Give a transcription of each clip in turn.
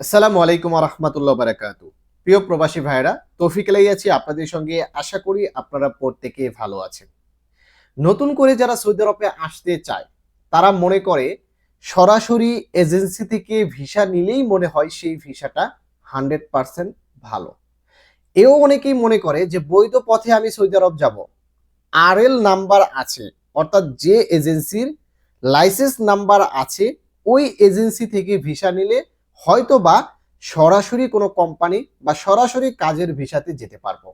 আসসালামু আলাইকুম রহমতুল্লাহ বারাকাত প্রিয় প্রবাসী ভাইরা তৌফিক এলাই আছি, আপনাদের সঙ্গে আশা করি আপনারা প্রত্যেকে ভালো আছেন। নতুন করে যারা সৌদি আরবে আসতে চায়, তারা মনে করে সরাসরি এজেন্সি থেকে ভিসা নিলেই মনে হয় সেই ভিসাটা হান্ড্রেড পার্সেন্ট ভালো। এও অনেকেই মনে করে যে বৈধ পথে আমি সৌদি আরব যাব। আর এল নাম্বার আছে, অর্থাৎ যে এজেন্সির লাইসেন্স নাম্বার আছে, ওই এজেন্সি থেকে ভিসা নিলে হয়তো বা সরাসরি কোনো কোম্পানি বা সরাসরি কাজের ভিসাতে যেতে পারব।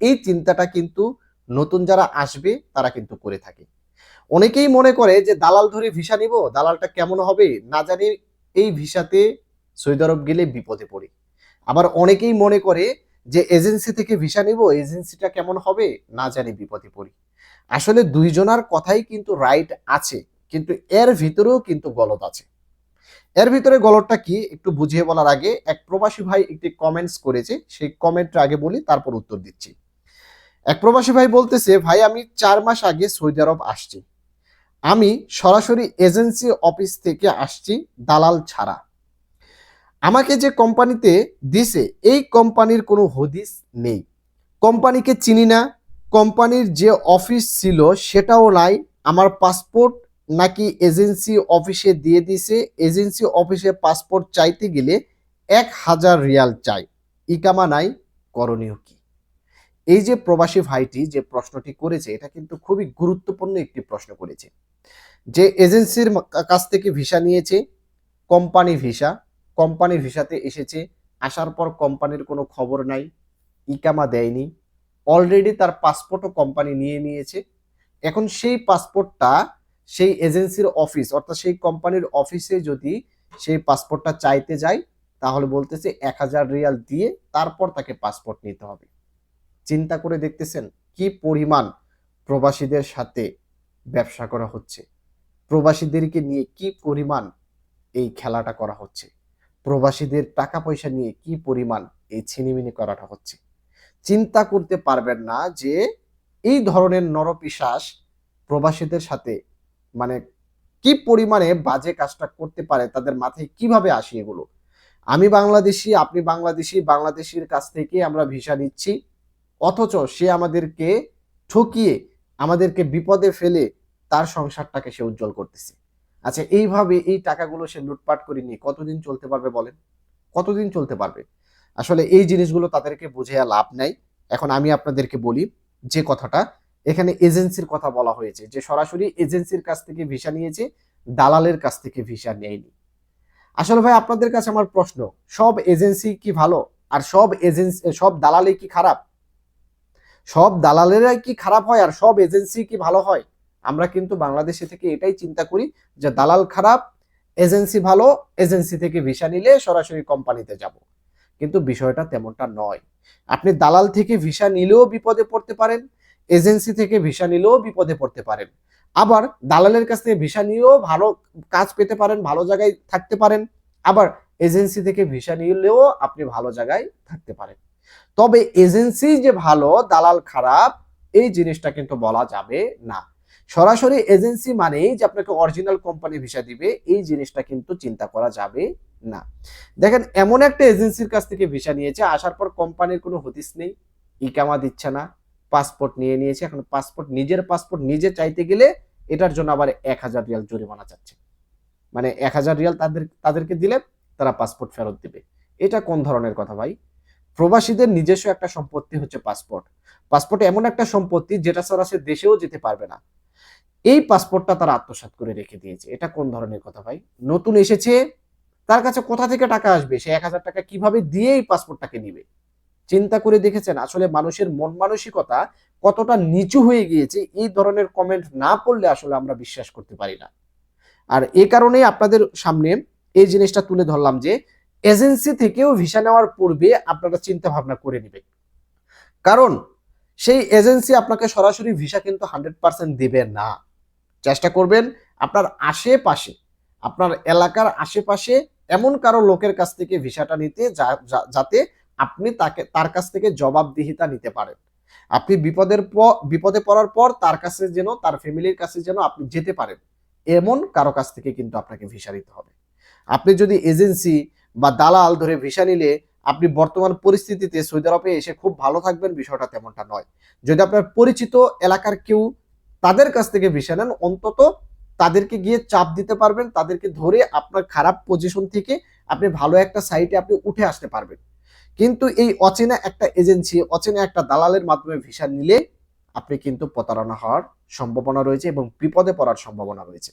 এই চিন্তাটা কিন্তু নতুন যারা আসবে, তারা কিন্তু করে থাকে। অনেকেই মনে করে যে, দালাল ধরে ভিসা নিব, দালালটা কেমন হবে? না জানি এই ভিসাতে সৌদি আরব গেলে বিপদে পড়ি। আবার অনেকেই মনে করে যে, এজেন্সি থেকে ভিসা নিব, এজেন্সিটা কেমন হবে? না জানি বিপদে পড়ি। আসলে দুইজনার কথাই কিন্তু রাইট আছে, কিন্তু এর ভিতরেও কিন্তু গলত আছে। এর ভিতরে গলতটা কি একটু বুঝিয়ে বলার আগে, এক প্রবাসী ভাই একটি কমেন্টস করেছে, সেই কমেন্টটা আগে বলি, তারপর উত্তর দিচ্ছি। এক প্রবাসী ভাই বলতেছে, ভাই, আমি চার মাস আগে সৌদি আরব আসছি। আমি সরাসরি এজেন্সি অফিস থেকে আসছি দালাল ছাড়া। আমাকে যে কোম্পানিতে দিছে, এই কোম্পানির কোনো হদিস নেই। কোম্পানিকে চিনি না, কোম্পানির যে অফিস ছিল সেটাও নাই, আমার পাসপোর্ট নাকি এজেন্সি অফিসে দিয়ে দিছে এজেন্সি অফিসে পাসপোর্ট চাইতে গেলে এক হাজার রিয়াল চাই। ইকামা নাই, করণীয় কি? এই যে প্রবাসী ভাইটি যে প্রশ্নটি করেছে, এটা কিন্তু খুবই গুরুত্বপূর্ণ একটি প্রশ্ন করেছে। যে এজেন্সির কাছ থেকে ভিসা নিয়েছে, কোম্পানি ভিসা, কোম্পানি ভিসাতে এসেছে, আসার পর কোম্পানির কোনো খবর নাই, ইকামা দেয়নি, অলরেডি তার পাসপোর্টও কোম্পানি নিয়ে নিয়েছে। এখন সেই পাসপোর্টটা সেই এজেন্সির অফিস, অর্থাৎ সেই কোম্পানির অফিসে যদি সেই পাসপোর্টটা চাইতে যায়, তাহলে বলতেছে এক হাজার রিয়াল দিয়ে তারপর তাকে পাসপোর্ট নিতে হবে। চিন্তা করে দেখতেছেন কি পরিমাণ প্রবাসীদের সাথে ব্যবসা করা হচ্ছে। প্রবাসীদেরকে নিয়ে কি পরিমাণ এই খেলাটা করা হচ্ছে। প্রবাসীদের টাকা পয়সা নিয়ে কি পরিমাণ এই ছিনিমিনি করাটা হচ্ছে। চিন্তা করতে পারবেন না যে এই ধরনের নরপিশাস প্রবাসীদের সাথে মানে কি পরিমাণে বাজে কাজটা করতে পারে, তাদের মাথায় কীভাবে আসে এগুলো? আমি বাংলাদেশি, আপনি বাংলাদেশি, বাংলাদেশির কাছ থেকে আমরা ভিসা নিচ্ছি। অথচ সে আমাদেরকে ঠকিয়ে, আমাদেরকে বিপদে ফেলে তার সংসারটাকে সে উজ্জ্বল করতেছে। আচ্ছা এইভাবে এই টাকাগুলো সে লুটপাট করে নিয়ে কতদিন চলতে পারবে বলেন? কতদিন চলতে পারবে? আসলে এই জিনিসগুলো তাদেরকে বুঝে লাভ নাই। এখন আমি আপনাদেরকে বলি যে কথাটা এখানে এজেন্সির কথা বলা হয়েছে যে সরাসরি এজেন্সির কাছ থেকে ভিসা নিয়েছে, দালালের কাছ থেকে ভিসা নেয়নি। আসলে ভাই, আপনাদের কাছে আমার প্রশ্ন, সব এজেন্সি কি ভালো? আর সব এজেন্সি, সব দালালে কি খারাপ? সব দালালেরাই কি খারাপ হয় আর সব এজেন্সি কি ভালো হয়? আমরা কিন্তু বাংলাদেশে থেকে এটাই চিন্তা করি যে দালাল খারাপ, এজেন্সি ভালো, এজেন্সি থেকে ভিসা নিলে সরাসরি কোম্পানিতে যাব। কিন্তু বিষয়টা তেমনটা নয়। আপনি দালাল থেকে ভিসা নিলেও বিপদে পড়তে পারেন এজেন্সি থেকে ভিসা নিলেও বিপদে পড়তে পারেন। আবার দালালের কাছ থেকে ভিসা নিয়েও ভালো কাজ পেতে পারেন, ভালো জায়গায় থাকতে পারেন। আবার এজেন্সি থেকে ভিসা নিলেও আপনি ভালো জায়গায় থাকতে পারেন। তবে এজেন্সি যে ভালো, দালাল খারাপ, এই জিনিসটা কিন্তু বলা যাবে না। সরাসরি এজেন্সি মানেই যে আপনাকে অরিজিনাল কোম্পানি ভিসা দিবে, এই জিনিসটা কিন্তু চিন্তা করা যাবে না। দেখেন, এমন একটা এজেন্সির কাছ থেকে ভিসা নিয়েছে, আসার পর কোম্পানির কোনো হদিস নেই, ইকামা দিচ্ছে না। পাসপোর্ট নিয়ে নিয়েছে। এখন পাসপোর্ট, নিজের পাসপোর্ট নিজে চাইতে গেলে এটার জন্য আবার এক হাজার রিয়াল জরিমানা চাচ্ছে। মানে এক হাজার রিয়াল তাদের, তাদেরকে দিলে তারা পাসপোর্ট ফেরত দিবে। এটা কোন ধরনের কথা ভাই? প্রবাসীদের নিজস্ব একটা সম্পত্তি হচ্ছে পাসপোর্ট। পাসপোর্ট এমন একটা সম্পত্তি যেটা ছাড়া সে দেশেও যেতে পারবে না। এই পাসপোর্টটা তারা আত্মসাৎ করে রেখে দিয়েছে। এটা কোন ধরনের কথা ভাই? নতুন এসেছে, তার কাছে কোথা থেকে টাকা আসবে? সে এক হাজার টাকা কীভাবে দিয়ে এই পাসপোর্টটাকে নিবে? চিন্তা করে দেখেছেন? আসলে মানুষের মন মানসিকতা কতটা নিচু হয়ে গিয়েছে, এই ধরনের কমেন্ট না পড়লে আসলে আমরা বিশ্বাস করতে পারি না। আর এ কারণেই আপনাদের সামনে এই জিনিসটা তুলে ধরলাম যে এজেন্সি থেকেও ভিসা নেওয়ার পূর্বে আপনারা চিন্তা ভাবনা করে নেবেন। কারণ সেই এজেন্সি আপনাকে সরাসরি ভিসা কিন্তু হান্ড্রেড পার্সেন্ট দেবে না। চেষ্টা করবেন আপনার আশেপাশে, আপনার এলাকার আশেপাশে এমন কারও লোকের কাছ থেকে ভিসাটা নিতে যাতে আপনি তাকে, তার কাছ থেকে জবাবদিহিতা নিতে পারেন। আপনি বিপদের পর বিপদে পড়ার পর তার কাছে যেন, তার ফ্যামিলির কাছে যেন আপনি যেতে পারেন, এমন কারও কাছ থেকে কিন্তু আপনাকে ভিসা নিতে হবে। আপনি যদি এজেন্সি বা দালাল ধরে ভিসা নিলে, আপনি বর্তমান পরিস্থিতিতে সৌদি আরবে এসে খুব ভালো থাকবেন, বিষয়টা তেমনটা নয়। যদি আপনার পরিচিত এলাকার কেউ তাদের কাছ থেকে ভিসা নেন, অন্তত তাদেরকে গিয়ে চাপ দিতে পারবেন, তাদেরকে ধরে আপনার খারাপ পজিশন থেকে আপনি ভালো একটা সাইটে আপনি উঠে আসতে পারবেন। কিন্তু এই অচেনা একটা এজেন্সি, অচেনা একটা দালালের মাধ্যমে ভিসা নিলে আপনি কিন্তু প্রতারণা হওয়ার সম্ভাবনা রয়েছে এবং বিপদে পড়ার সম্ভাবনা রয়েছে।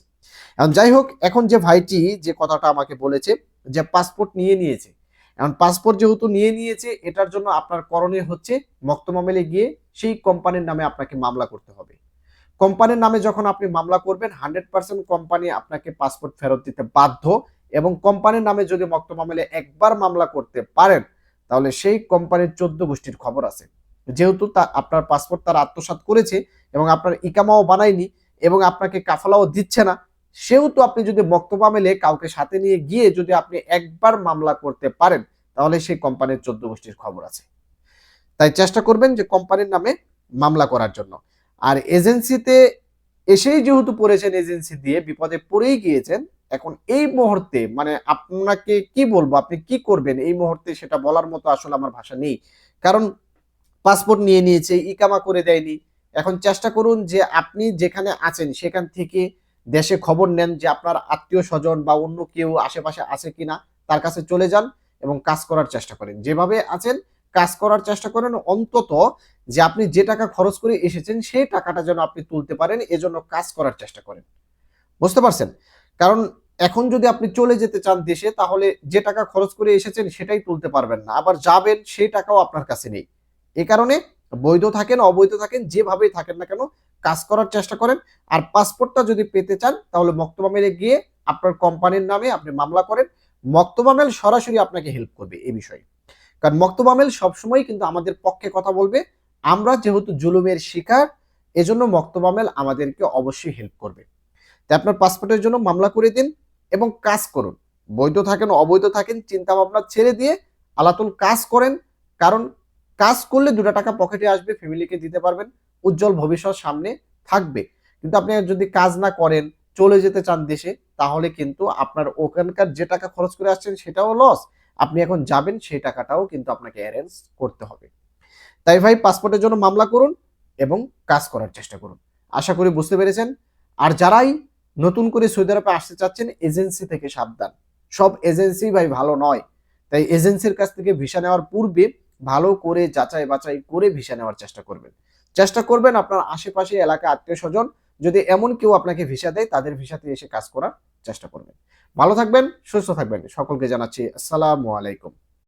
এখন যাই হোক, এখন যে ভাইটি যে কথাটা আমাকে বলেছে যে পাসপোর্ট নিয়ে নিয়েছে, এখন পাসপোর্ট যেহেতু নিয়ে নিয়েছে, এটার জন্য আপনার করণীয় হচ্ছে মক্তমামেলে গিয়ে সেই কোম্পানির নামে আপনাকে মামলা করতে হবে। কোম্পানির নামে যখন আপনি মামলা করবেন, হান্ড্রেড পার্সেন্ট কোম্পানি আপনাকে পাসপোর্ট ফেরত দিতে বাধ্য এবং কোম্পানির নামে যদি মক্তমামেলে একবার মামলা করতে পারেন তাহলে সেই কোম্পানির চোদ্দ গোষ্ঠীর খবর আছে। যেহেতু তা, আপনার পাসপোর্ট তার আত্মসাৎ করেছে এবং আপনার ইকামাও বানায়নি এবং আপনাকে কাফালাও দিচ্ছে না, সেহেতু আপনি যদি বক্তব্য মেলে কাউকে সাথে নিয়ে গিয়ে যদি আপনি একবার মামলা করতে পারেন, তাহলে সেই কোম্পানির চোদ্দ গোষ্ঠীর খবর আছে। তাই চেষ্টা করবেন যে কোম্পানির নামে মামলা করার জন্য। আর এজেন্সিতে এসেই যেহেতু পড়েছেন এজেন্সি দিয়ে, বিপদে পড়েই গিয়েছেন এখন এই মুহূর্তে মানে আপনাকে কি বলব? আপনি কি করবেন এই মুহূর্তে সেটা বলার মতো আসলে আমার ভাষা নেই। কারণ পাসপোর্ট নিয়ে নিয়েছে, ইকামা করে দেয়নি। এখন চেষ্টা করুন যে আপনি যেখানে আছেন সেখান থেকে দেশে খবর নেন যে আপনার আত্মীয় স্বজন বা অন্য কেউ আশেপাশে আছে কিনা, তার কাছে চলে যান এবং কাজ করার চেষ্টা করেন। যেভাবে আছেন, কাজ করার চেষ্টা করেন অন্তত যে আপনি যে টাকা খরচ করে এসেছেন সেই টাকাটা যেন আপনি তুলতে পারেন, এজন্য কাজ করার চেষ্টা করেন। বুঝতে পারছেন? কারণ এখন যদি আপনি চলে যেতে চান দেশে, তাহলে যে টাকা খরচ করে এসেছেন সেটাই তুলতে পারবেন না। আবার যাবেন, সেই টাকাও আপনার কাছে নেই। এ কারণে বৈধ থাকেন, অবৈধ থাকেন, যেভাবেই থাকেন না কেন, কাজ করার চেষ্টা করেন। আর পাসপোর্টটা যদি পেতে চান, তাহলে মক্তবা মেলে গিয়ে আপনার কোম্পানির নামে আপনি মামলা করেন। মক্তবা মেল সরাসরি আপনাকে হেল্প করবে এই বিষয়ে। কারণ মক্তবামেল সবসময় কিন্তু আমাদের পক্ষে কথা বলবে। আমরা যেহেতু জুলুমের শিকার, এজন্য মক্তবা মেল আমাদেরকে অবশ্যই হেল্প করবে। তাই আপনার পাসপোর্টের জন্য মামলা করে দিন এবং কাজ করুন। বৈধ থাকেন, অবৈধ থাকেন চিন্তা ভাবনা ছেড়ে দিয়ে আলাতুল কাজ করেন, কারণ কাজ করলে দুটা টাকা পকেটে আসবে, ফ্যামিলিকে দিতে পারবেন, উজ্জ্বল ভবিষ্যৎ সামনে থাকবে। কিন্তু আপনি যদি কাজ না করেন, চলে যেতে চান দেশে, তাহলে কিন্তু আপনার ওখানকার যে টাকা খরচ করে আসছেন সেটাও লস আপনি এখন যাবেন, সেই টাকাটাও কিন্তু আপনাকে অ্যারেঞ্জ করতে হবে। তাই ভাই পাসপোর্টের জন্য মামলা করুন এবং কাজ করার চেষ্টা করুন। আশা করি বুঝতে পেরেছেন। আর যারাই নতুন করে সৌদি আরবে আসতে চাচ্ছেন এজেন্সি থেকে সাবধান। সব এজেন্সি ভাই ভালো নয়। তাই এজেন্সির কাছ থেকে ভিসা নেওয়ার পূর্বে ভালো করে যাচাই বাছাই করে ভিসা নেওয়ার চেষ্টা করবেন। চেষ্টা করবেন আপনার আশেপাশে এলাকা আত্মীয় স্বজন যদি এমন কেউ আপনাকে ভিসা দেয়, তাদের ভিসাতে এসে কাজ করার চেষ্টা করবেন। ভালো থাকবেন, সুস্থ থাকবেন। সকলকে জানাচ্ছি, আসসালামু আলাইকুম।